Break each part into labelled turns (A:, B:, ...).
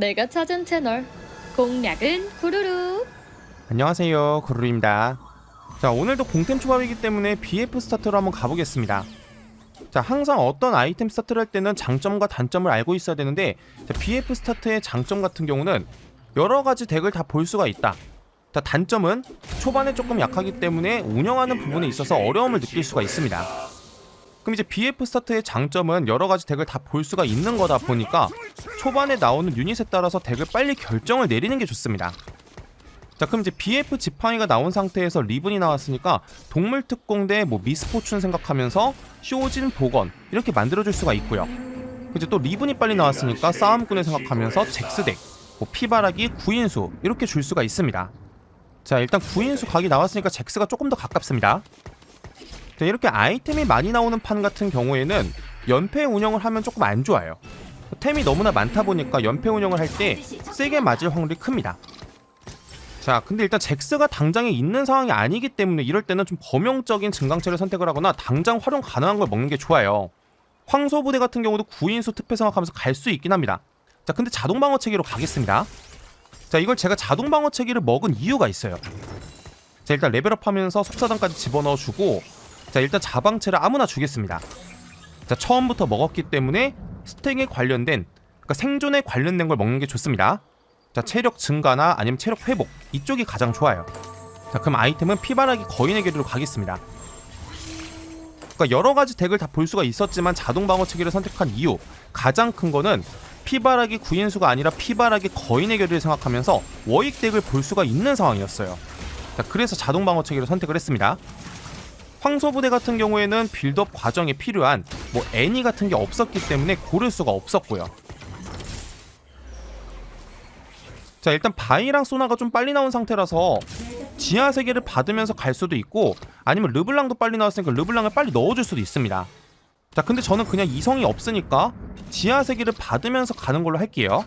A: 내가 찾은 채널. 공략은 구루루.
B: 안녕하세요. 구루입니다. 자 오늘도 공템 초밥이기 때문에 BF 스타트로 한번 가보겠습니다. 자 항상 어떤 아이템 스타트를 할 때는 장점과 단점을 알고 있어야 되는데 자, BF 스타트의 장점 같은 경우는 여러 가지 덱을 다 볼 수가 있다. 자 단점은 초반에 조금 약하기 때문에 운영하는 부분에 있어서 어려움을 느낄 수가 있습니다 그럼 이제 BF 스타트의 장점은 여러 가지 덱을 다 볼 수가 있는 거다 보니까 초반에 나오는 유닛에 따라서 덱을 빨리 결정을 내리는 게 좋습니다. 자 그럼 이제 BF 지팡이가 나온 상태에서 리븐이 나왔으니까 동물 특공대 뭐 미스포춘 생각하면서 쇼진 복원 이렇게 만들어줄 수가 있고요. 이제 또 리븐이 빨리 나왔으니까 싸움꾼을 생각하면서 잭스덱 뭐 피바라기 구인수 이렇게 줄 수가 있습니다. 자 일단 구인수 각이 나왔으니까 잭스가 조금 더 가깝습니다. 자 이렇게 아이템이 많이 나오는 판 같은 경우에는 연패 운영을 하면 조금 안 좋아요 템이 너무나 많다 보니까 연패 운영을 할 때 세게 맞을 확률이 큽니다 자, 근데 일단 잭스가 당장에 있는 상황이 아니기 때문에 이럴 때는 좀 범용적인 증강체를 선택을 하거나 당장 활용 가능한 걸 먹는 게 좋아요. 황소 부대 같은 경우도 구인수 특패 생각하면서 갈 수 있긴 합니다. 자, 근데 자동 방어 체계로 가겠습니다. 자, 이걸 제가 자동 방어 체계를 먹은 이유가 있어요. 자, 일단 레벨업 하면서 속사단까지 집어넣어 주고 자, 일단 자방체를 아무나 주겠습니다. 자, 처음부터 먹었기 때문에 스택에 관련된 그러니까 생존에 관련된 걸 먹는 게 좋습니다. 자 체력 증가나 아니면 체력 회복 이쪽이 가장 좋아요 자 그럼 아이템은 피바라기 거인의 계류로 가겠습니다 그러니까 여러 가지 덱을 다 볼 수가 있었지만 자동 방어 체계를 선택한 이유 가장 큰 거는 피바라기 구인수가 아니라 피바라기 거인의 계류를 생각하면서 워익 덱을 볼 수가 있는 상황이었어요 자 그래서 자동 방어 체계를 선택을 했습니다 황소부대 같은 경우에는 빌드업 과정에 필요한 뭐 애니 같은 게 없었기 때문에 고를 수가 없었고요. 자 일단 바이랑 소나가 좀 빨리 나온 상태라서 지하 세계를 받으면서 갈 수도 있고 아니면 르블랑도 빨리 나왔으니까 르블랑을 빨리 넣어줄 수도 있습니다. 자 근데 저는 그냥 이성이 없으니까 지하 세계를 받으면서 가는 걸로 할게요.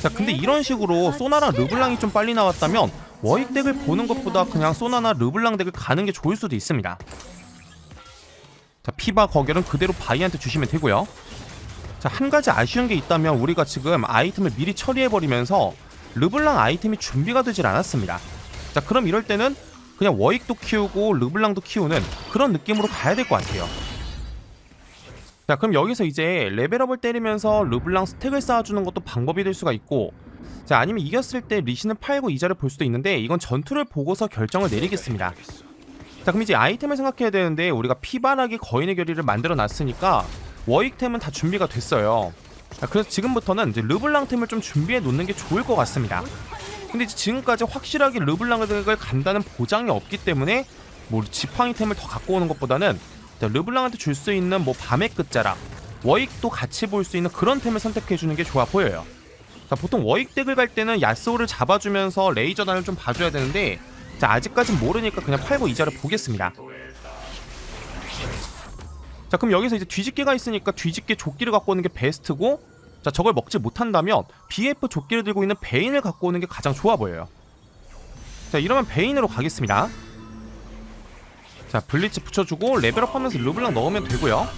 B: 자 근데 이런 식으로 소나랑 르블랑이 좀 빨리 나왔다면 워익 덱을 보는 것보다 그냥 소나나 르블랑 덱을 가는 게 좋을 수도 있습니다 자 피바 거결은 그대로 바이한테 주시면 되고요 자 한 가지 아쉬운 게 있다면 우리가 지금 아이템을 미리 처리해버리면서 르블랑 아이템이 준비가 되질 않았습니다. 자 그럼 이럴 때는 그냥 워익도 키우고 르블랑도 키우는 그런 느낌으로 가야 될 것 같아요. 자 그럼 여기서 이제 레벨업을 때리면서 르블랑 스택을 쌓아주는 것도 방법이 될 수가 있고 자 아니면 이겼을 때 리신을 팔고 이자를 볼 수도 있는데 이건 전투를 보고서 결정을 내리겠습니다. 자 그럼 이제 아이템을 생각해야 되는데 우리가 피바라기 거인의 결의를 만들어 놨으니까 워익템은 다 준비가 됐어요. 자, 그래서 지금부터는 이제 르블랑템을 좀 준비해 놓는 게 좋을 것 같습니다. 근데 지금까지 확실하게 르블랑을 간다는 보장이 없기 때문에 뭐 지팡이템을 더 갖고 오는 것보다는 르블랑한테 줄 수 있는 뭐 밤의 끝자락, 워익도 같이 볼 수 있는 그런 템을 선택해 주는 게 좋아 보여요. 자, 보통 워익 덱을 갈 때는 야스오를 잡아주면서 레이저단을 좀 봐줘야 되는데 자, 아직까진 모르니까 그냥 팔고 이자를 보겠습니다. 자 그럼 여기서 이제 뒤집개가 있으니까 뒤집개 조끼를 갖고 오는 게 베스트고 자 저걸 먹지 못한다면 BF 조끼를 들고 있는 베인을 갖고 오는 게 가장 좋아 보여요. 자 이러면 베인으로 가겠습니다. 자 블리츠 붙여주고 레벨업 하면서 르블랑 넣으면 되고요.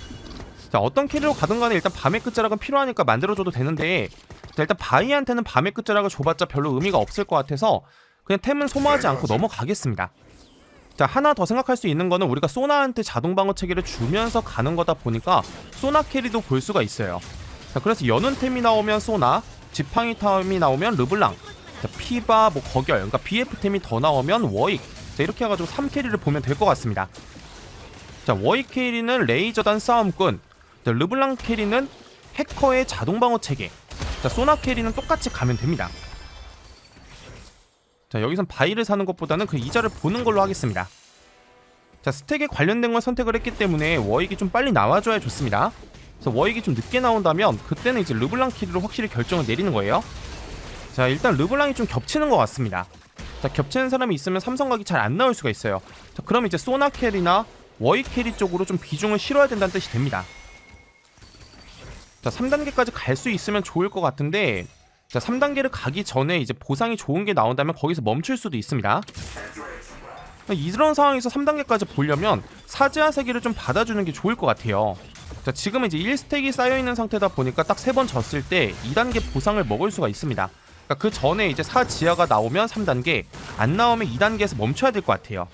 B: 자 어떤 캐리로 가든 간에 일단 밤의 끝자락은 필요하니까 만들어줘도 되는데 자 일단 바이한테는 밤의 끝자락을 줘봤자 별로 의미가 없을 것 같아서 그냥 템은 소모하지 않고 넘어가겠습니다. 자 하나 더 생각할 수 있는 거는 우리가 소나한테 자동 방어 체계를 주면서 가는 거다 보니까 소나 캐리도 볼 수가 있어요. 자 그래서 연운템이 나오면 소나 지팡이 탐이 나오면 르블랑 자, 피바 뭐 거결 그러니까 BF템이 더 나오면 워익. 자 이렇게 해가지고 3캐리를 보면 될 것 같습니다. 자 워익 캐리는 레이저단 싸움꾼 자, 르블랑 캐리는 해커의 자동 방어 체계 자 소나 캐리는 똑같이 가면 됩니다. 자 여기선 바이를 사는 것보다는 그 이자를 보는 걸로 하겠습니다. 자 스택에 관련된 걸 선택을 했기 때문에 워익이 좀 빨리 나와줘야 좋습니다. 그래서 워익이 좀 늦게 나온다면 그때는 이제 르블랑 키리로 확실히 결정을 내리는 거예요. 자 일단 르블랑이 좀 겹치는 것 같습니다. 자 겹치는 사람이 있으면 삼성각이 잘 안 나올 수가 있어요. 자 그럼 이제 소나 캐리나 워익 캐리 쪽으로 좀 비중을 실어야 된다는 뜻이 됩니다 자 3단계까지 갈 수 있으면 좋을 것 같은데 자 3단계를 가기 전에 이제 보상이 좋은 게 나온다면 거기서 멈출 수도 있습니다. 이런 상황에서 3단계까지 보려면 사지아 세계를 좀 받아주는 게 좋을 것 같아요. 자 지금 이제 1스택이 쌓여있는 상태다 보니까 딱세번 졌을 때 2단계 보상을 먹을 수가 있습니다. 그러니까 그 전에 이제 4지하가 나오면 3단계 안 나오면 2단계에서 멈춰야 될 것 같아요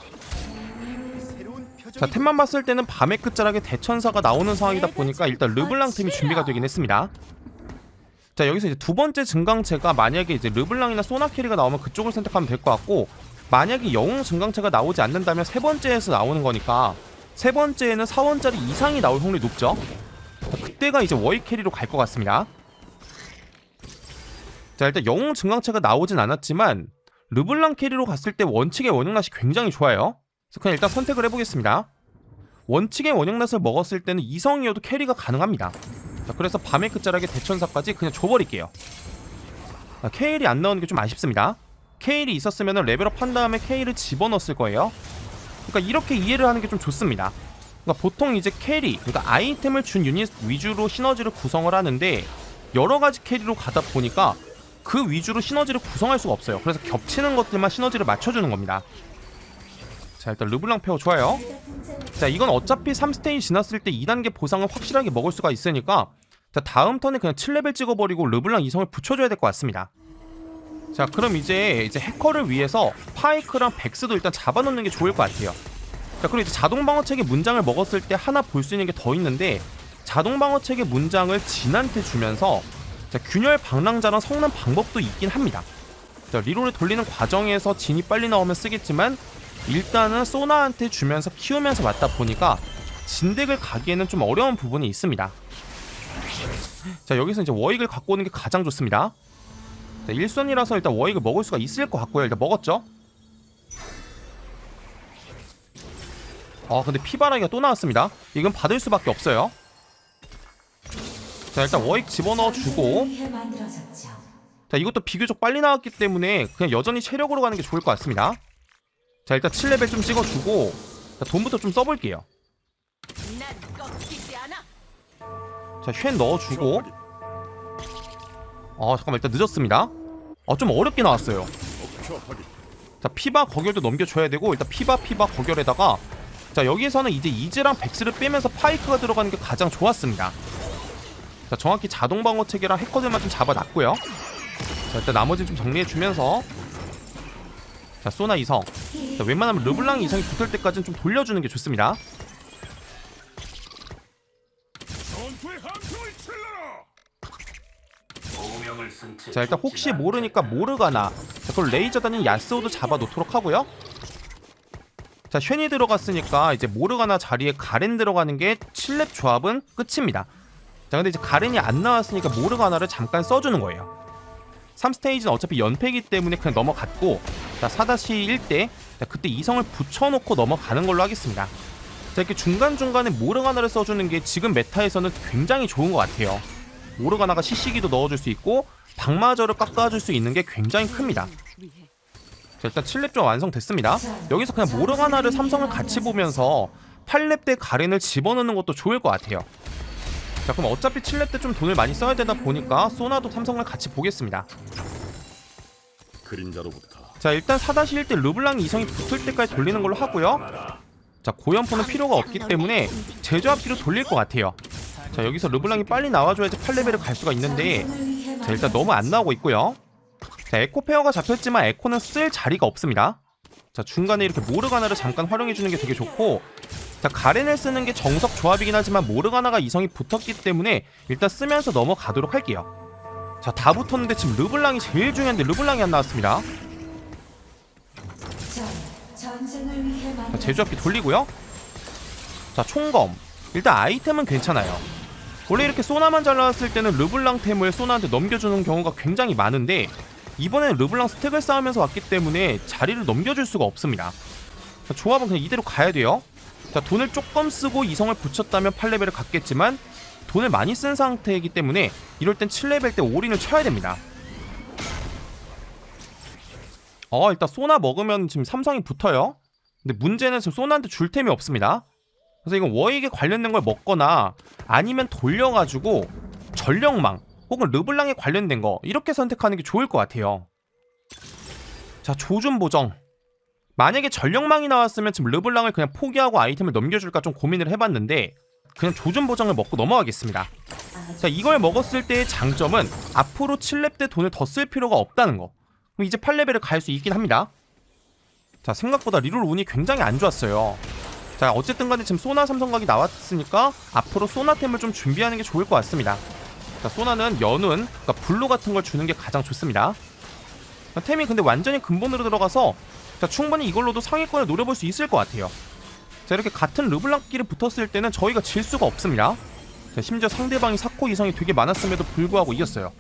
B: 자 템만 봤을 때는 밤의 끝자락에 대천사가 나오는 상황이다 보니까 일단 르블랑 템이 준비가 되긴 했습니다. 자 여기서 이제 두 번째 증강체가 만약에 이제 르블랑이나 소나 캐리가 나오면 그쪽을 선택하면 될 것 같고 만약에 영웅 증강체가 나오지 않는다면 세 번째에서 나오는 거니까 세 번째에는 4원짜리 이상이 나올 확률이 높죠? 자, 그때가 이제 워익 캐리로 갈 것 같습니다. 자 일단 영웅 증강체가 나오진 않았지만 르블랑 캐리로 갔을 때 원칙의 원형낫이 굉장히 좋아요 그래서 그냥 일단 선택을 해보겠습니다. 원칙의 원형낫을 먹었을 때는 이성이어도 캐리가 가능합니다. 자 그래서 밤의 끝자락에 대천사까지 그냥 줘버릴게요. 아, 케일이 안 나오는 게 좀 아쉽습니다. 케일이 있었으면 레벨업 한 다음에 케일을 집어넣었을 거예요. 그러니까 이렇게 이해를 하는 게 좀 좋습니다. 그러니까 보통 이제 캐리 그러니까 아이템을 준 유닛 위주로 시너지를 구성을 하는데 여러 가지 캐리로 가다 보니까 그 위주로 시너지를 구성할 수가 없어요. 그래서 겹치는 것들만 시너지를 맞춰주는 겁니다 자 일단 르블랑 페어 좋아요. 자 이건 어차피 3스테이 지났을 때 2단계 보상을 확실하게 먹을 수가 있으니까 자 다음 턴에 그냥 7레벨 찍어버리고 르블랑 이성을 붙여줘야 될 것 같습니다. 자 그럼 이제 이제 해커를 위해서 파이크랑 백스도 일단 잡아놓는 게 좋을 것 같아요. 자 그리고 이제 자동 방어책의 문장을 먹었을 때 하나 볼 수 있는 게 더 있는데 자동 방어책의 문장을 진한테 주면서 자 균열 방랑자랑 섞는 방법도 있긴 합니다. 자 리롤을 돌리는 과정에서 진이 빨리 나오면 쓰겠지만 일단은 소나한테 주면서 키우면서 맞다 보니까 진덱을 가기에는 좀 어려운 부분이 있습니다. 자 여기서 이제 워익을 갖고 오는 게 가장 좋습니다. 자, 1선이라서 일단 워익을 먹을 수가 있을 것 같고요. 일단 먹었죠? 아 근데 피바라기가 또 나왔습니다. 이건 받을 수밖에 없어요. 자 일단 워익 집어넣어 주고. 자 이것도 비교적 빨리 나왔기 때문에 그냥 여전히 체력으로 가는 게 좋을 것 같습니다 자 일단 7레벨 좀 찍어주고 자, 돈부터 좀 써볼게요. 자쉔 넣어주고. 아 잠깐만 일단 늦었습니다. 아좀 어렵게 나왔어요. 자 피바 거결도 넘겨줘야 되고 일단 피바 피바 거결에다가 자 여기에서는 이제 이즈랑 백스를 빼면서 파이크가 들어가는 게 가장 좋았습니다. 자 정확히 자동 방어 체계랑 해커들만 좀 잡아놨고요. 자 일단 나머지는 좀 정리해주면서 자 소나 이성. 자 웬만하면 르블랑 이성이 붙을 때까지는 좀 돌려주는 게 좋습니다! 자 일단 혹시 모르니까 모르가나. 자 그걸 레이저 다닌 야스오도 잡아놓도록 하고요. 자 쉔이 들어갔으니까 이제 모르가나 자리에 가렌 들어가는 게 7렙 조합은 끝입니다. 자 근데 이제 가렌이 안 나왔으니까 모르가나를 잠깐 써주는 거예요. 3스테이지는 어차피 연패이기 때문에 그냥 넘어갔고 자 4-1대. 자 그때 이성을 붙여놓고 넘어가는 걸로 하겠습니다. 자 이렇게 중간중간에 모르가나를 써주는 게 지금 메타에서는 굉장히 좋은 것 같아요. 모르가나가 CC기도 넣어줄 수 있고 방마저를 깎아줄 수 있는 게 굉장히 큽니다. 자 일단 7렙 좀 완성됐습니다. 여기서 그냥 모르가나를 삼성을 같이 보면서 8렙 때 가렌을 집어넣는 것도 좋을 것 같아요. 자 그럼 어차피 7렙 때 좀 돈을 많이 써야 되다 보니까 소나도 삼성을 같이 보겠습니다.
C: 그림자로부터
B: 자 일단 4-1때 르블랑 이성이 붙을 때까지 돌리는 걸로 하고요. 자 고연포는 필요가 없기 때문에 제조합 뒤로 돌릴 것 같아요. 자 여기서 르블랑이 빨리 나와줘야지 8레벨을 갈 수가 있는데 자 일단 너무 안 나오고 있고요. 자 에코 페어가 잡혔지만 에코는 쓸 자리가 없습니다. 자 중간에 이렇게 모르가나를 잠깐 활용해주는 게 되게 좋고 자 가렌을 쓰는 게 정석 조합이긴 하지만 모르가나가 이성이 붙었기 때문에 일단 쓰면서 넘어가도록 할게요. 자 다 붙었는데 지금 르블랑이 제일 중요한데 르블랑이 안 나왔습니다 자, 제조합기 돌리고요. 자, 총검. 일단 아이템은 괜찮아요. 원래 이렇게 소나만 잘 나왔을 때는 르블랑템을 소나한테 넘겨주는 경우가 굉장히 많은데 이번에는 르블랑 스택을 쌓으면서 왔기 때문에 자리를 넘겨줄 수가 없습니다. 자, 조합은 그냥 이대로 가야 돼요. 자, 돈을 조금 쓰고 이성을 붙였다면 8레벨을 갔겠지만 돈을 많이 쓴 상태이기 때문에 이럴 땐 7레벨 때 올인을 쳐야 됩니다. 어 일단 소나 먹으면 지금 삼성이 붙어요 근데 문제는 지금 소나한테 줄 템이 없습니다 그래서 이건 워익에 관련된 걸 먹거나 아니면 돌려가지고 전력망 혹은 르블랑에 관련된 거 이렇게 선택하는 게 좋을 것 같아요 자 조준 보정 만약에 전력망이 나왔으면 지금 르블랑을 그냥 포기하고 아이템을 넘겨줄까 좀 고민을 해봤는데 그냥 조준 보장을 먹고 넘어가겠습니다. 자 이걸 먹었을 때의 장점은 앞으로 7렙 때 돈을 더 쓸 필요가 없다는 거. 그럼 이제 8레벨을 갈 수 있긴 합니다. 자 생각보다 리롤 운이 굉장히 안 좋았어요. 자 어쨌든 간에 지금 소나 삼성각이 나왔으니까 앞으로 소나템을 좀 준비하는 게 좋을 것 같습니다. 자 소나는 연운, 그러니까 블루 같은 걸 주는 게 가장 좋습니다. 자, 템이 근데 완전히 근본으로 들어가서 자 충분히 이걸로도 상위권을 노려볼 수 있을 것 같아요. 자 이렇게 같은 르블랑끼리 붙었을 때는 저희가 질 수가 없습니다. 자, 심지어 상대방이 사코 이상이 되게 많았음에도 불구하고 이겼어요.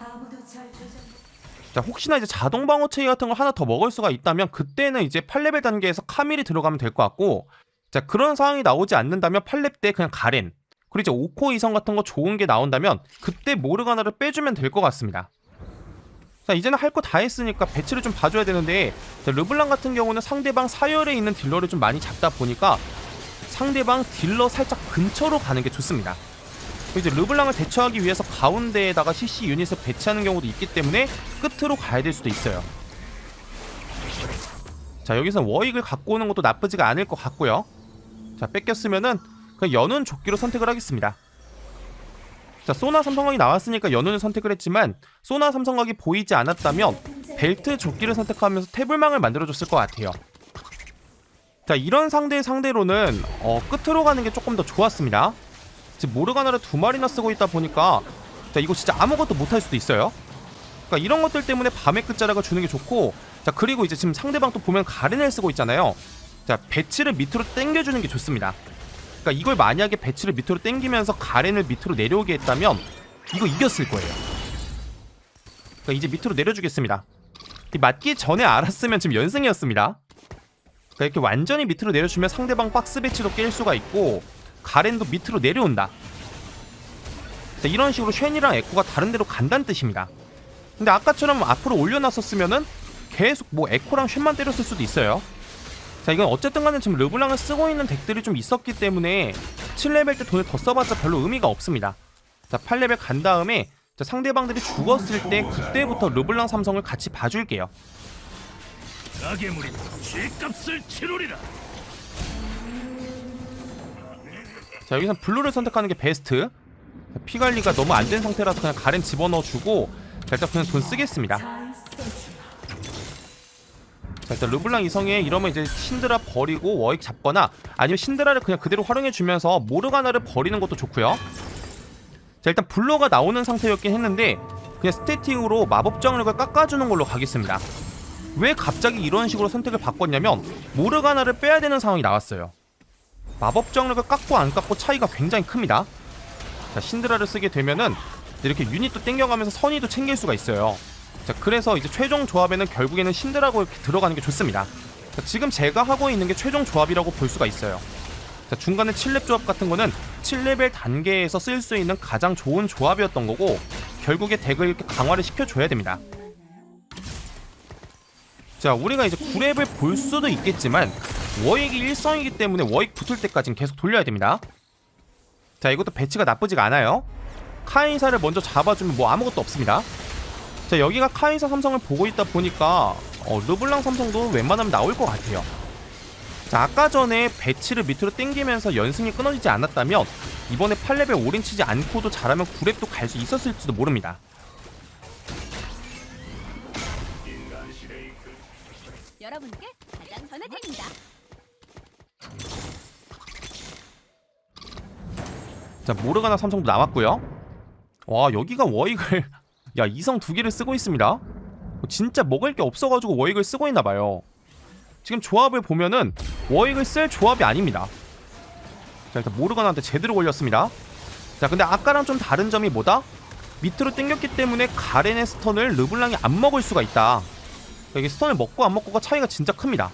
B: 자 혹시나 이제 자동 방어 체계 같은 걸 하나 더 먹을 수가 있다면 그때는 이제 8레벨 단계에서 카밀이 들어가면 될 것 같고 자 그런 상황이 나오지 않는다면 8렙 때 그냥 가렌 그리고 이제 5코 이상 같은 거 좋은 게 나온다면 그때 모르가나를 빼주면 될 것 같습니다. 자 이제는 할 거 다 했으니까 배치를 좀 봐줘야 되는데 자, 르블랑 같은 경우는 상대방 사열에 있는 딜러를 좀 많이 잡다 보니까 상대방 딜러 살짝 근처로 가는 게 좋습니다. 이제 르블랑을 대처하기 위해서 가운데에다가 CC 유닛을 배치하는 경우도 있기 때문에 끝으로 가야 될 수도 있어요. 자 여기서 워익을 갖고 오는 것도 나쁘지가 않을 것 같고요. 자 뺏겼으면은 그냥 연운 조끼로 선택을 하겠습니다. 자 소나 삼성각이 나왔으니까 연운을 선택을 했지만 소나 삼성각이 보이지 않았다면 벨트 조끼를 선택하면서 태블망을 만들어줬을 것 같아요. 자 이런 상대 상대로는 어, 끝으로 가는 게 조금 더 좋았습니다. 지금 모르가나를 두 마리나 쓰고 있다 보니까 자 이거 진짜 아무것도 못할 수도 있어요. 그러니까 이런 것들 때문에 밤의 끝자락을 주는 게 좋고 자 그리고 이제 지금 상대방 또 보면 가렌을 쓰고 있잖아요. 자 배치를 밑으로 당겨주는 게 좋습니다. 그러니까 이걸 만약에 배치를 밑으로 당기면서 가렌을 밑으로 내려오게 했다면 이거 이겼을 거예요. 그러니까 이제 밑으로 내려주겠습니다. 이 맞기 전에 알았으면 지금 연승이었습니다. 그러니까 이렇게 완전히 밑으로 내려주면 상대방 박스 배치도 깰 수가 있고 가렌도 밑으로 내려온다. 자, 이런 식으로 쉔이랑 에코가 다른 데로 간다는 뜻입니다. 근데 아까처럼 앞으로 올려놨었으면은 계속 뭐 에코랑 쉔만 때렸을 수도 있어요. 자 이건 어쨌든 간에 지금 르블랑을 쓰고 있는 덱들이 좀 있었기 때문에 7레벨 때 돈을 더 써봤자 별로 의미가 없습니다. 자 8레벨 간 다음에 자, 상대방들이 죽었을 때 그때부터 르블랑 삼성을 같이 봐줄게요. 자 여기서 블루를 선택하는 게 베스트. 자, 피 관리가 너무 안 된 상태라서 그냥 가렌 집어넣어주고 자, 일단 그냥 돈 쓰겠습니다. 자 일단 르블랑 이성에 이러면 이제 신드라 버리고 워익 잡거나 아니면 신드라를 그냥 그대로 활용해주면서 모르가나를 버리는 것도 좋고요. 자 일단 블루가 나오는 상태였긴 했는데 그냥 스태팅으로 마법 정력을 깎아주는 걸로 가겠습니다. 왜 갑자기 이런 식으로 선택을 바꿨냐면 모르가나를 빼야 되는 상황이 나왔어요. 마법 정력을 깎고 안 깎고 차이가 굉장히 큽니다. 자 신드라를 쓰게 되면은 이렇게 유닛도 땡겨가면서 선의도 챙길 수가 있어요. 자 그래서 이제 최종 조합에는 결국에는 신드라고 이렇게 들어가는 게 좋습니다. 자, 지금 제가 하고 있는 게 최종 조합이라고 볼 수가 있어요. 자 중간에 7렙 조합 같은 거는 7레벨 단계에서 쓸 수 있는 가장 좋은 조합이었던 거고 결국에 덱을 이렇게 강화를 시켜줘야 됩니다. 자 우리가 이제 9렙을 볼 수도 있겠지만 워익이 1성이기 때문에 워익 붙을 때까지는 계속 돌려야 됩니다. 자 이것도 배치가 나쁘지가 않아요. 카인사를 먼저 잡아주면 뭐 아무것도 없습니다. 자 여기가 카인사 삼성을 보고 있다 보니까 어, 르블랑 삼성도 웬만하면 나올 것 같아요. 자 아까 전에 배치를 밑으로 당기면서 연승이 끊어지지 않았다면 이번에 8레벨 올인 치지 않고도 잘하면 9렙도 갈 수 있었을지도 모릅니다.
D: 여러분께 가장 전해드립니다.
B: 자 모르가나 삼성도 나왔고요. 와 여기가 워익을 야 이성 두 개를 쓰고 있습니다. 진짜 먹을 게 없어가지고 워익을 쓰고 있나봐요. 지금 조합을 보면은 워익을 쓸 조합이 아닙니다. 자 일단 모르가나한테 제대로 걸렸습니다. 자 근데 아까랑 좀 다른 점이 뭐다? 밑으로 당겼기 때문에 가렌의 스턴을 르블랑이 안 먹을 수가 있다. 여기 스턴을 먹고 안 먹고가 차이가 진짜 큽니다.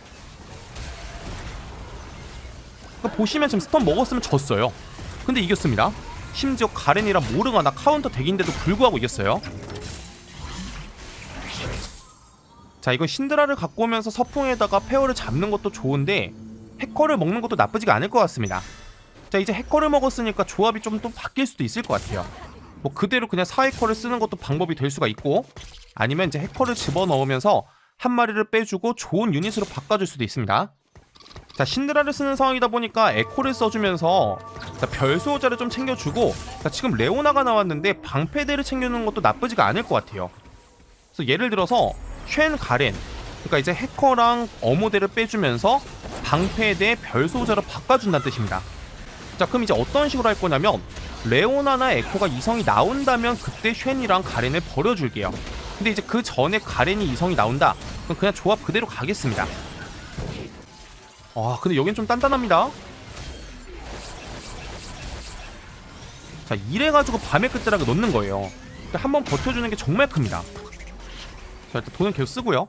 B: 그러니까 보시면 지금 스턴 먹었으면 졌어요. 근데 이겼습니다. 심지어 가렌이랑 모르가나 카운터 덱인데도 불구하고 이겼어요. 자 이건 신드라를 갖고 오면서 서풍에다가 페어를 잡는 것도 좋은데 해커를 먹는 것도 나쁘지가 않을 것 같습니다. 자 이제 해커를 먹었으니까 조합이 좀 또 바뀔 수도 있을 것 같아요. 뭐 그대로 그냥 사해커를 쓰는 것도 방법이 될 수가 있고 아니면 이제 해커를 집어넣으면서 한 마리를 빼주고 좋은 유닛으로 바꿔줄 수도 있습니다. 자 신드라를 쓰는 상황이다 보니까 에코를 써주면서 자, 별수호자를 좀 챙겨주고 자, 지금 레오나가 나왔는데 방패대를 챙겨주는 것도 나쁘지가 않을 것 같아요. 그래서 예를 들어서 쉔 가렌 그러니까 이제 해커랑 어모대를 빼주면서 방패대 별수호자로 바꿔준다는 뜻입니다. 자 그럼 이제 어떤 식으로 할 거냐면 레오나나 에코가 이성이 나온다면 그때 쉔이랑 가렌을 버려줄게요. 근데 이제 그 전에 가렌이 이성이 나온다. 그럼 그냥 조합 그대로 가겠습니다 아 근데 여긴 좀 단단합니다. 자 이래가지고 밤의 끝자락을 넣는 거예요. 그러니까 한번 버텨주는 게 정말 큽니다. 자 일단 돈은 계속 쓰고요.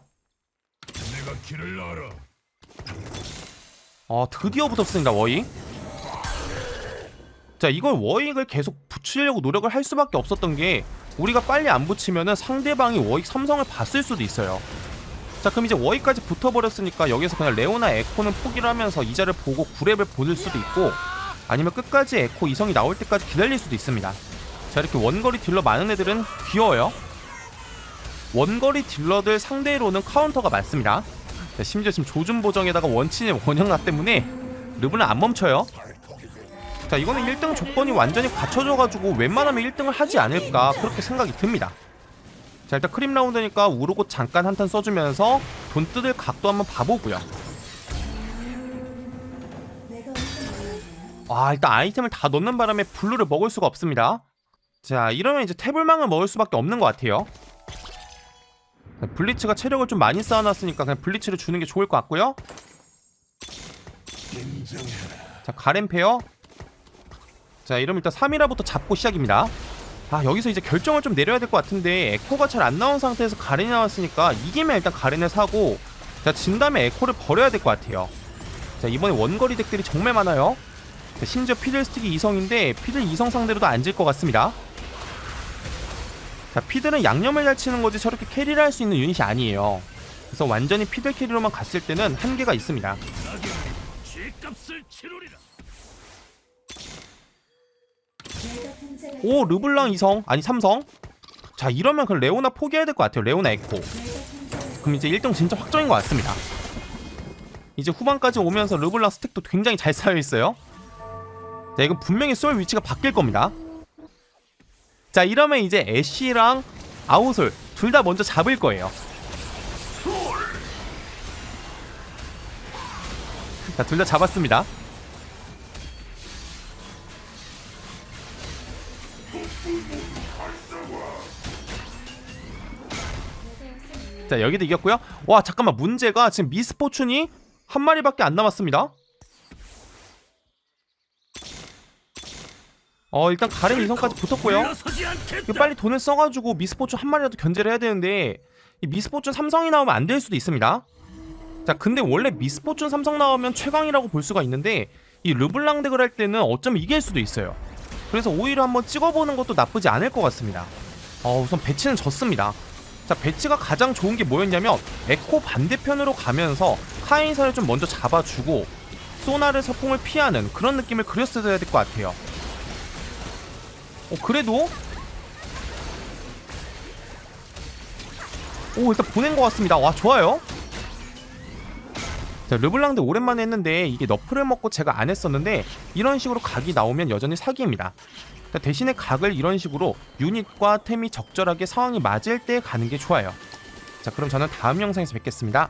C: 아
B: 드디어 붙었습니다 워익. 자 이걸 워익을 계속 붙이려고 노력을 할 수밖에 없었던 게 우리가 빨리 안 붙이면은 상대방이 워익 삼성을 봤을 수도 있어요 자 그럼 이제 워익까지 붙어버렸으니까 여기서 그냥 레오나 에코는 포기를 하면서 이자를 보고 구랩을 보낼 수도 있고 아니면 끝까지 에코 이성이 나올 때까지 기다릴 수도 있습니다 자 이렇게 원거리 딜러 많은 애들은 귀여워요 원거리 딜러들 상대로는 카운터가 많습니다 자, 심지어 지금 조준 보정에다가 원친의 원형나 때문에 르블은 안 멈춰요. 자 이거는 1등 조건이 완전히 갖춰져가지고 웬만하면 1등을 하지 않을까 그렇게 생각이 듭니다. 자 일단 크림 라운드니까 우르고 잠깐 한탄 써주면서 돈 뜯을 각도 한번 봐보고요. 아 일단 아이템을 다 넣는 바람에 블루를 먹을 수가 없습니다. 자 이러면 이제 태블망을 먹을 수밖에 없는 것 같아요. 블리츠가 체력을 좀 많이 쌓아놨으니까 그냥 블리츠를 주는 게 좋을 것 같고요. 자 가렌 페어. 자 이러면 일단 3이라부터 잡고 시작입니다. 아 여기서 이제 결정을 좀 내려야 될 것 같은데 에코가 잘 안 나온 상태에서 가렌이 나왔으니까 이기면 일단 가렌을 사고 자진 다음에 에코를 버려야 될 것 같아요. 자 이번에 원거리 덱들이 정말 많아요. 자, 심지어 피들스틱이 2성인데 피들 2성 상대로도 안 질 것 같습니다. 자 피들은 양념을 잘 치는 거지 저렇게 캐리를 할 수 있는 유닛이 아니에요. 그래서 완전히 피들 캐리로만 갔을 때는 한계가 있습니다.
C: 나게 무리고 죗값을 치르리라.
B: 오 르블랑 2성? 아니 3성? 자 이러면 그 레오나 포기해야 될 것 같아요. 레오나 에코. 그럼 이제 1등 진짜 확정인 것 같습니다. 이제 후반까지 오면서 르블랑 스택도 굉장히 잘 쌓여있어요. 자 이거 분명히 쏠 위치가 바뀔 겁니다. 자 이러면 이제 애쉬랑 아우솔 둘 다 먼저 잡을 거예요. 자 둘 다 잡았습니다 자 여기도 이겼고요. 와 잠깐만. 문제가 지금 미스포춘이 한 마리밖에 안 남았습니다. 어 일단 가렌 이성까지 붙었고요. 이거 빨리 돈을 써가지고 미스포춘 한 마리라도 견제를 해야 되는데 이 미스포춘 삼성이 나오면 안 될 수도 있습니다. 자 근데 원래 미스포춘 삼성 나오면 최강이라고 볼 수가 있는데 이 르블랑 덱을 할 때는 어쩌면 이길 수도 있어요. 그래서 오히려 한번 찍어보는 것도 나쁘지 않을 것 같습니다. 어 우선 배치는 졌습니다 자 배치가 가장 좋은 게 뭐였냐면 에코 반대편으로 가면서 카인사를 좀 먼저 잡아주고 소나르 서풍을 피하는 그런 느낌을 그렸어야 될 것 같아요. 어 그래도 오 일단 보낸 것 같습니다. 와 좋아요 자 르블랑드 오랜만에 했는데 이게 너프를 먹고 제가 안 했었는데 이런 식으로 각이 나오면 여전히 사기입니다. 자, 대신에 각을 이런 식으로 유닛과 템이 적절하게 상황이 맞을 때 가는 게 좋아요. 자 그럼 저는 다음 영상에서 뵙겠습니다